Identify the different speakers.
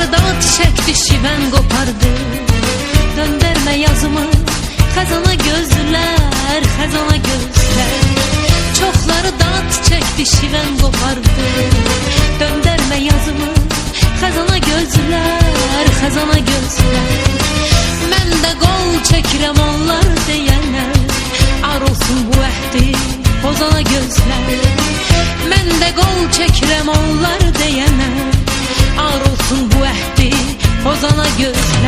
Speaker 1: dert çekti şiven kopardı Döndürme yazımı Xəzana gözlər, xəzana gözlər Çoxları dert çekti şiven kopardı Döndürme yazımı Xəzana gözlər, xəzana gözlər Mən də qol çəkirəm onlar deyənə Ar olsun bu əhdi pozana gözlər Mən də qol çəkirəm onlar Ar olsun